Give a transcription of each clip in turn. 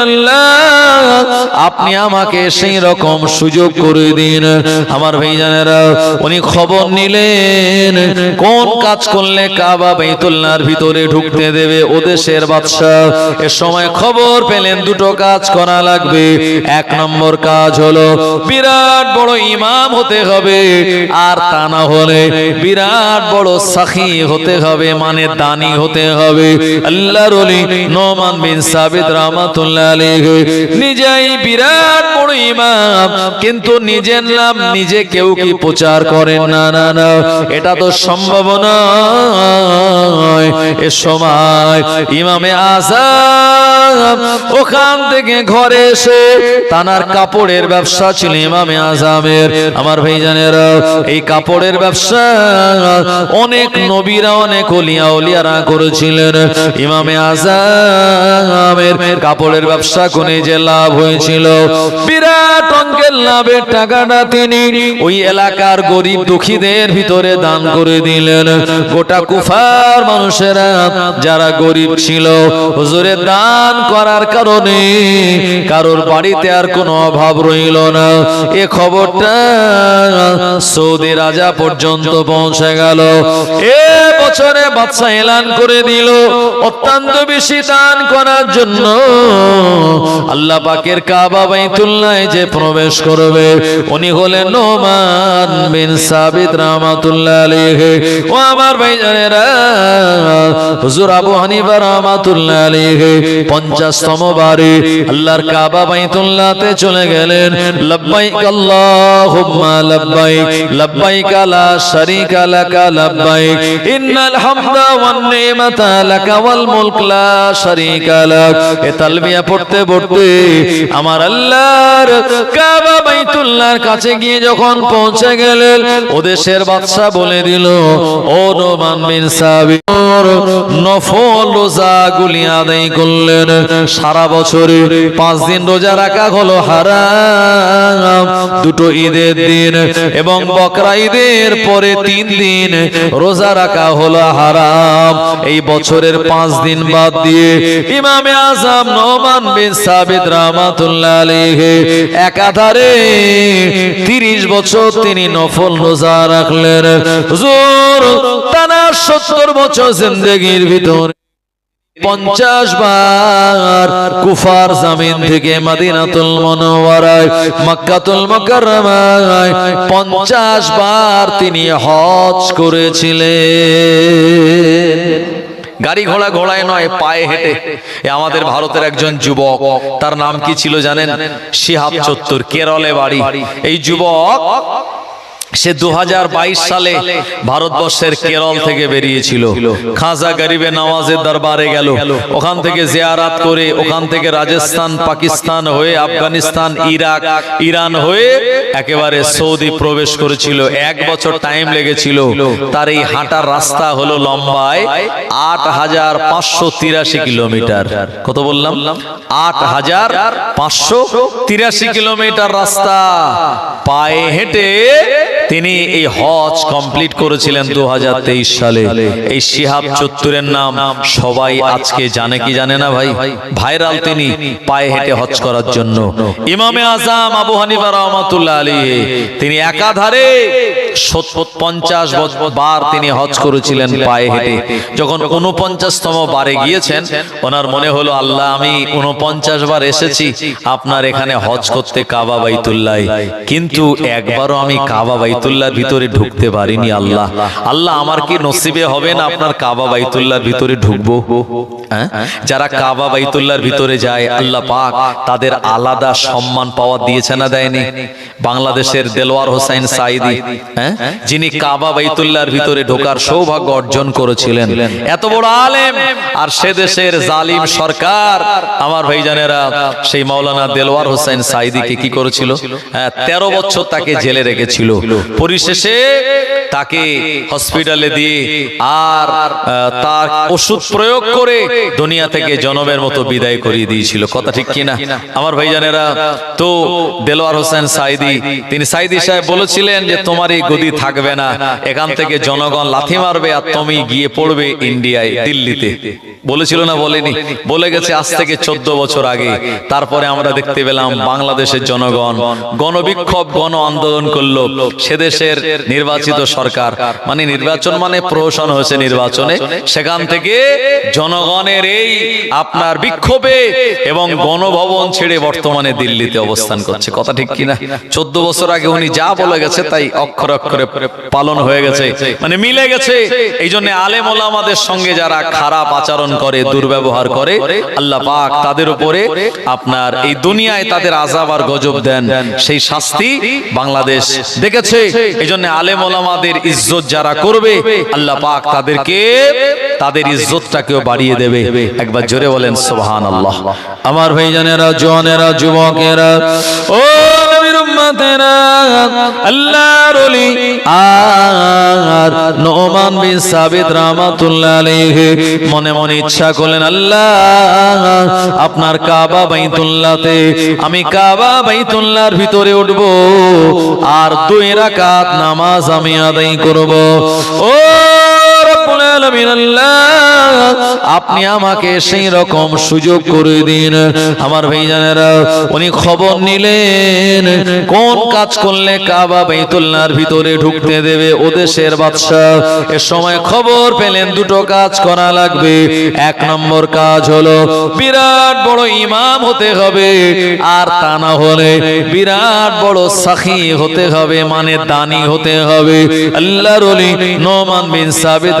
আল্লাহ আপনি আমাকে সেই রকম সুযোগ করে দিন। আমার ভাইজানেরা, উনি খবর নিলেন, কোন কাজ করলে কাবা বাইতুল্লাহর ভিতরে ঢুকতে দেবে ও দেশের বাদশাহ? এ সময় খবর পেলেন, দুটো কাজ করা লাগবে। এক নম্বর কাজ হলো, বিরাট বড় ইমাম হতে হবে, আর তা না হলে বিরাট বড় সাখি হতে হবে মানে দানি হতে হবে। আল্লাহর ওলি নোমান বিন সাবিত রাহমাতুল্লাহ আলাইহি নিজেই বিরাট বড় ইমাম, কিন্তু নিজের নাম নিজে কেউ কি প্রচার করেন না না না, এটা তো সম্ভব নয়। এ সময় ইমামে আজম ওখান থেকে ঘরে এসে তানার কাপড়ের ব্যবসা ছিল ইমামে আজমের আমার ভাইজানেরা, এই কাপড়ের ব্যবসা অনেক নবীরা, অনেক অলিয়া অলিয়ারা করেছিলেন। ইমামে আজমের কাপড়ের ব্যবসা কোনে যে লাভ হয়েছিল বিরাট অঙ্কের লাভের টাকাটা তিনি ওই এলাকার গরিব দুঃখীদের ভিতরে দান করে দিলেন। গোটা কুফার মানুষেরা যারা গরিব ছিল, হুজুরে দান করার কারণে কারোর বাড়িতে আর কোনো অভাব রইল না। এ খবরটা সৌদি রাজা পর্যন্ত পৌঁছে গেল। এ বছরে বাদশা এলান করে দিল। অত্যন্ত বেশি দান করার জন্য আল্লাহ পাকের বাইতুল্লাহ যে প্রবেশ করবে, উনি হলেন নোমান বিন সাবিত রাহমাতুল্লাহ আলাইহি। ও আমার ভাইজানেরা, হুজুর আবু হানিফা রাহমাতুল্লাহ আলাইহি 50তম বারে আল্লাহর কাবা বাইতুল্লাহতে চলে গেলেন। লব্বাইক আল্লাহুম্মা লব্বাইক লব্বাইক লা শারীকা লাকা লব্বাইক, ইন্নাল হামদা ওয়ান নিমাতা লাকা ওয়াল মুলক লা শারীকা লাক। এ তালবিয়া পড়তে পড়তে আমার আল্লাহর কাবা বাইতুল্লাহর কাছে গিয়ে যখন পৌঁছে গেলেন ওদেশের বাদশা বলে দিল, ও বিন সাবির, নফল আদায় করলেন। সারা বছরে পাঁচ দিন রোজা রাখা হলো হারাম। দুটো ঈদের দিন এবং বকরা ঈদের পরে তিন দিন রোজা রাখা হলো হারাম। এই বছরের পাঁচ দিন বাদ দিয়ে ইমামে আজম নোমান বিন সাবিত রাহমাতুল্লাহ একাধারে 30 বছর তিনি নফল রোজা রাখলেন। হুজুর, টানা 70 বছর জিন্দেগির ভিতরে পঞ্চাশ বার কুফার জামিন থেকে মাদিনাতুল মনোয়ারায় মক্কাতুল মুকাররমায় পঞ্চাশ বার তিনি হজ করেছিলেন। গাড়ি ঘোড়া ঘোড়ায় নয় পায়ে হেঁটে। আমাদের ভারতের একজন যুবক। তার নাম কি ছিল জানেন? শিহাব চত্বর কেরলে বাড়ি। এই যুবক সে দু হাজার বাইশ সালে ভারতবর্ষের কেরল থেকে বেরিয়েছিল। খাজা গরিবে নওয়াজের দরবারে গেল। ওখান থেকে জিয়ারাত করে ওখান থেকে রাজস্থান পাকিস্তান হয়ে আফগানিস্তান ইরাক ইরান হয়ে একেবারে সৌদি প্রবেশ করেছিল। এক বছর টাইম লেগেছিল। তার এই হাঁটার রাস্তা হলো লম্বায় আট হাজার পাঁচশো তিরাশি কিলোমিটার। কত বললাম? আট হাজার পাঁচশো তিরাশি কিলোমিটার রাস্তা। পায়ে হেঁটে তিনি এই হজ কমপ্লিট করেছিলেন দু হাজার তেইশ সালে। এই শিহাব চত্বরের নাম সবাই আজকে জানে কি জানে না ভাই? ভাইরাল তিনি পায়ে হেঁটে হজ করার জন্য। ইমামে আজম আবু হানিফা রহমতুল্লাহ আলী তিনি একাধারে পঞ্চাশ বার তিনি হজ করেছিলেন পায়ে হেঁটে। যখন উনপঞ্চাশতম বারে গিয়েছেন, ওনার মনে হলো, আল্লাহ, আমি উনপঞ্চাশ বার এসেছি, আপনার এখানে হজ করতে কাবা বাইতুল্লাহ। কিন্তু একবারও আমি কাবা বাইতুল্লাহর ভিতরে ঢুকতে পারিনি, আল্লাহ। আল্লাহ, আমার কি নসিবে হবে না আপনার কাবা বাইতুল্লাহর ভিতরে ঢুকবো? হ্যাঁ? যারা কাবা বাইতুল্লাহর ভিতরে যায়, আল্লাহ পাক তাদের আলাদা সম্মান পাওয়া দিয়েছে না দেয়নি? বাংলাদেশের দেলোয়ার হোসাইন সাইদি হ্যাঁ? যিনি কাবা বাইতুল্লাহর ভিতরে ঢোকার সৌভাগ্য অর্জন করেছিলেন। এত বড় আলেম! আর সে দেশের জালিম সরকার! আমার ভাইজানেরা সেই মাওলানা দেলোয়ার হোসেন সাইদিকে কি করেছিল? হ্যাঁ, তেরো বছর তাকে জেলে রেখেছিল। পরিশেষে তাকে হসপিটালে দিয়ে আর তার ওষুধ প্রয়োগ করে দুনিয়া থেকে জনমের মতো বিদায় করিয়ে দিয়েছিল। কথা ঠিক কিনা? আমার ভাইজানেরা তো দেলোয়ার হোসেন সাইদি তিনি সাইদি সাহেব বলেছিলেন যে তোমার এই গদি থাকবে না। এখান থেকে জনগণ লাথি মারবে আর তুমি গিয়ে পড়বে ইন্ডিয়ায় দিল্লিতে। বলেছিল না বলেনি? বলে গেছে আজ থেকে চোদ্দ বছর আগে। তারপরে আমরা দেখতে পেলাম বাংলাদেশের জনগণ গণবিক্ষোভ গণ আন্দোলন করল সে দেশের নির্বাচিত সরকার। মানে নির্বাচন মানে প্রহসন হয়েছে নির্বাচনে। সেখান থেকে জনগণের এই আপনার বিক্ষোভে এবং গণভবন ছেড়ে বর্তমানে দিল্লিতে অবস্থান করছে। কথা ঠিক কিনা? চোদ্দ বছর আগে উনি যা বলে গেছে তাই অক্ষর অক্ষরে পালন হয়ে গেছে। মানে মিলে গেছে। এই জন্য আলেম ওলামাদের সঙ্গে যারা খারাপ আচরণ করে, দুর্ব্যবহার করে, আল্লাহ পাক তাদের উপরে আপনার এই দুনিয়ায় তাদের আজাব আর গজব দেন। সেই শাস্তি বাংলাদেশ দেখেছে। এই জন্য আলেম ওলামাদের ইজ্জত যারা করবে, আল্লাহ পাক তাদেরকে তাদের ইজ্জতটাকেও বাড়িয়ে দেবে। একবার জোরে বলেন সুবহান আল্লাহ আমার ভাইজানেরা জওয়ানেরা যুবকেরা, ও মনে মনে ইচ্ছা করলেন, আল্লাহ, আপনার কাবা বাইতুল্লাহতে আমি কাবা বাইতুল্লাহর ভিতরে উঠব আর দুই রাকাত নামাজ আমি আদায় করব। ও আপনি আমাকে সেই রকম সুযোগ করে দিন। আমার ভাইজানেরা, উনি খবর নিলেন, কোন কাজ করলে কাবা বাইতুল্লাহর ভিতরে ঢুকতে দেবে ও দেশের বাদশাহ? এ সময় খবর পেলেন দুটো কাজ করা লাগবে। এক নম্বর কাজ হলো, বিরাট বড় ইমাম হতে হবে, আর তা না হলে বিরাট বড় সাখি হতে হবে মানে দানি হতে হবে। আল্লাহর ওলি নোমান বিন সাবিত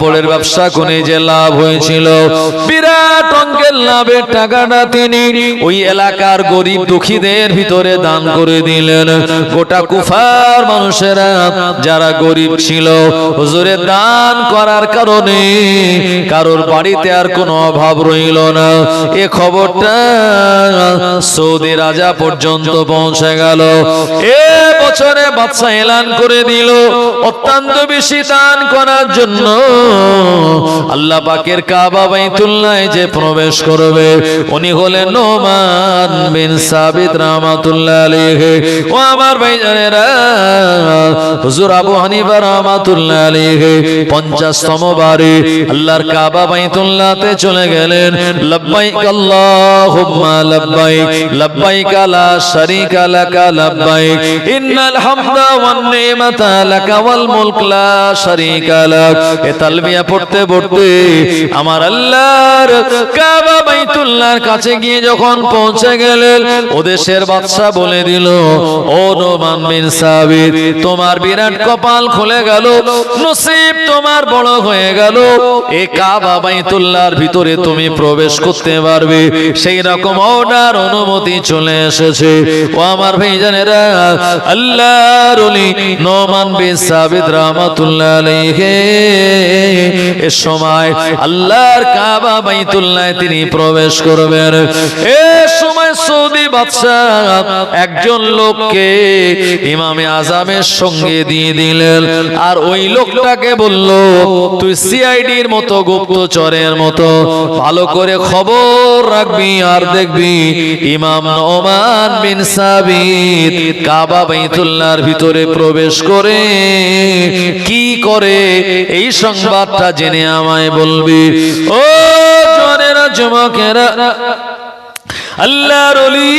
কাপড়ের ব্যবসা কোন যে লাভ হয়েছিল। বিরাট অঙ্কের লাভের টাকাটা তিনি ওই এলাকার গরিব দুঃখীদের ভিতরে দান করে দিলেন। গোটা কুফার মানুষেরা যারা গরিব ছিল, হুজুরে দান করার কারণে কারোর বাড়িতে আর কোনো অভাব রইল না। এ খবরটা সৌদি রাজা পর্যন্ত পৌঁছে গেল। এ বছরে বাদশা এলান করে দিল। অত্যন্ত বেশি দান করার জন্য আল্লাহ পাকের কাবা বাইতুল্লাহ যে প্রবেশ করবে। উনি হলেন নোমান বিন সাবিত রাহমাতুল্লাহ আলাইহি। ও আমার ভাইজানেরা হুজুর আবু হানিফা রাহমাতুল্লাহ আলাইহি 50তম বারে আল্লাহর কাবা বাইতুল্লাহতে চলে গেলেন। লব্বাইক আল্লাহুম্মা লব্বাইক লব্বাইক লা শারীকা লাকা লব্বাইক। ইন্নাল হামদা ওয়ান নিমাতা লাকা ওয়াল মুলক লা শারীকা লাক। এ তালবিয়া পড়তে পড়তে আমার আল্লাহর কাবা বাইতুল্লাহর কাছে গিয়ে যখন পৌঁছে গেলেন ওদেশের বাদশা বলে দিল, ও নোমান বিন সাবিত, তোমার বিরাট কপাল খুলে গেল, নসিব তোমার বড় হয়ে গেল, এ কাবা ভিতরে তুমি প্রবেশ করতে পারবে। সেই রকম অর্ডার অনুমতি চলে এসেছে। ও আমার ভাইজানেরা, আল্লাহর নোমান বিন সাবিত রাহমাতুল্লাহ আলাইহি, এ সময় আল্লাহর কাবা বাইতুল্লাহ তিনি প্রবেশ করবেন। এ সময় সৌদি একজন লোককে ইমামে আজামের সঙ্গে দিয়ে দিলেন। আর ওই লোকটাকে বলল, তুই সিআইডির মতো গুপ্তচরের মতো ভালো করে খবর রাখবি আর দেখবি ইমাম নোমান বিন সাবিত কাবা বাইতুল্লাহর ভিতরে প্রবেশ করে কি করে? এই সংবাদটা জেনে আমায় বলবি। ও জনেরা যুবকেরা আল্লাহর ওলি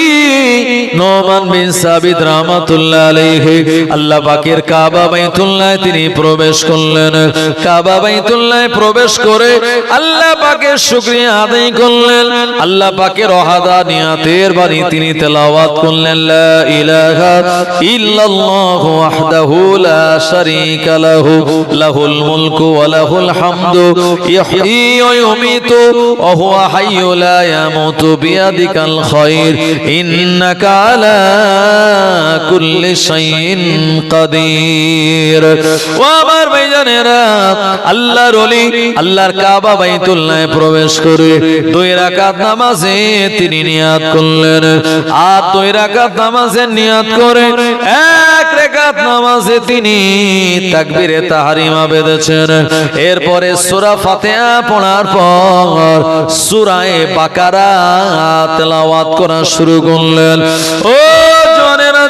নোমান বিন সাবিত রাহমাতুল্লাহ আলাইহি, আল্লাহ পাকের কাবা বাইতুল্লাহ তিনি প্রবেশ করলেন। কাবা বাইতুল্লাহ প্রবেশ করে আল্লাহ পাকের শুকরিয়া আদায় করলেন। আল্লাহ পাকের ওয়াহদানিয়াতের বাণী তিনি তেলাওয়াত করলেন, লা ইলাহা ইল্লাল্লাহু ওয়াহদাহু লা শারীকা লাহু, লাহুল মুলকু ওয়া লাহুল হামদু ইহয়ী ওয়া ইউমীতু, ওয়া হুয়া হাইয়্যু লা ইয়ামুতু বিয়াদিকা ফালিকাল খায়র কুল্লি শাইইন কাদির। ও আমার ভাইজানেরা, আল্লাহর ওলি, আল্লাহর কাবা বাইতুল্লাহে প্রবেশ করে দুই রাকাত নামাজে তিনি নিয়াত করলেন। আর দুই রাকাত নামাজের নিয়াত করে রাকাত নামাজে তিনি তাকবীরে বেঁধেছেন। এরপরে সূরা ফাতিহা পড়ার পর সূরায়ে বাকারা তেলাওয়াত করা শুরু করলেন। ও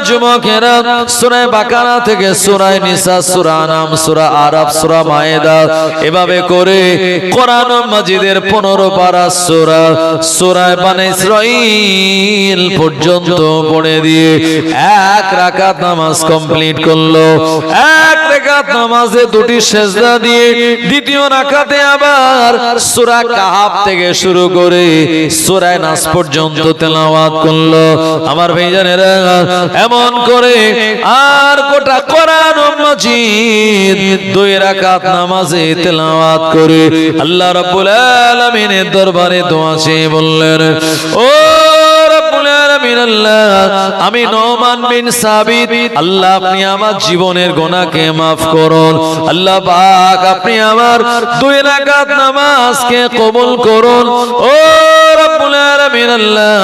যুবকেরা সূরা বাকারা থেকে সূরা নিসা, সূরা নাম, সূরা আরাফ, সূরা মায়েদা এভাবে করে কোরআন মাজিদের 15 পারা সূরা সূরা বানে ইসরাঈল পর্যন্ত পড়ে দিয়ে এক রাকাত নামাজ কমপ্লিট করল। এক রাকাত নামাজে দুটি সেজদা দিয়ে দ্বিতীয় রাকাতে আবার সূরা কাহাব থেকে শুরু করে সূরা নাস পর্যন্ত তেলাওয়াত করল। আমার ভাইজানেরা এমন করে আর গোটা কোরআন মাজিদ দুই রাকাত নামাজে তেলাওয়াত করে আল্লাহ রাব্বুল আলামিনের দরবারে দোয়া চেয়ে বললেন, ও আমি নোমান বিন সাবিত, আল্লাহ আপনি আমার জীবনের গোনাকে মাফ করুন। আল্লাহ পাক আপনি আমার দুই রাকাত নামাজকে কবুল করুন। ও রাব্বুল আলামিন আল্লাহ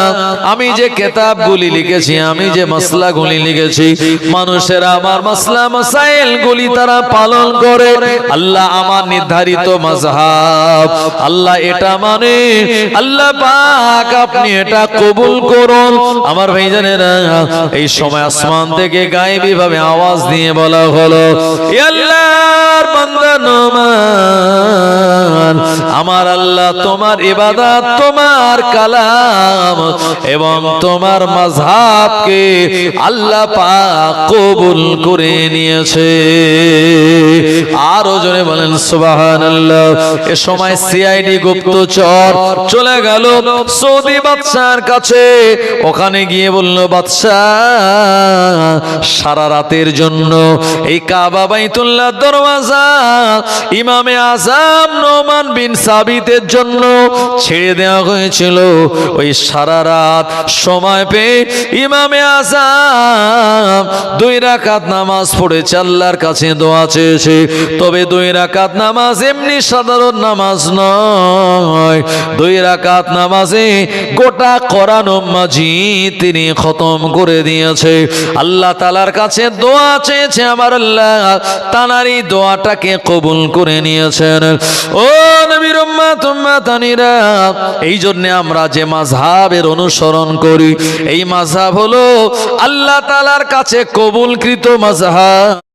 আমি যে কিতাবগুলি লিখেছি আমি যে মাসলাগুলি লিখেছি মানুষের আমার মাসলা মাসাইল গুলি তারা পালন করে। আল্লাহ আমার নির্ধারিত মাযহাব আল্লাহ এটা মানে। আল্লাহ পাক আপনি এটা কবুল করুন। আমার ভাইজানেরা এই সময় আসমান থেকে গায়েবী ভাবে আওয়াজ দিয়ে বলা হলো "এ আল্লাহর বান্দা নোমান আমার আল্লাহ তোমার ইবাদত, তোমার কালাম এবং তোমার মাযহাবকে আল্লাহ কবুল করে নিয়েছে। আরও জনে বলেন, সুবহানাল্লাহ। এ সময় সিআইডি গুপ্তচর চলে গেল সৌদি বাদশার কাছে। ওখানে গিয়ে বলল, বাদশাহ সারা রাতের জন্য। এই কাবা বাইতুল্লাহ দরওয়াজা ইমামে আজম নোমান বিন সাবিতের জন্য ছেড়ে দেওয়া হয়েছিল। ওই সারা রাত সময় পেয়ে ইমামে আজম দুই রাকাত নামাজ পড়েছে, আল্লাহর কাছে দোয়া চেয়েছে। তবে দুই রাকাত নামাজ এমনি সাধারণ নামাজ নয়। দুই রাকাত নামাজে গোটা করানো মাঝি তিনি খতম করে দিয়েছে। আল্লাহ তালার কাছে দোয়া চেয়েছে আমার আল্লাহ। তানারই দোয়াটাকে কবুল করে নিয়েছেন। ও নবীর উম্মাতানিরা এই জন্য আমরা যে মাযহাবের অনুসরণ করি, এই মাযহাব হলো আল্লাহ তালার কাছে কবুলকৃত মাযহাব।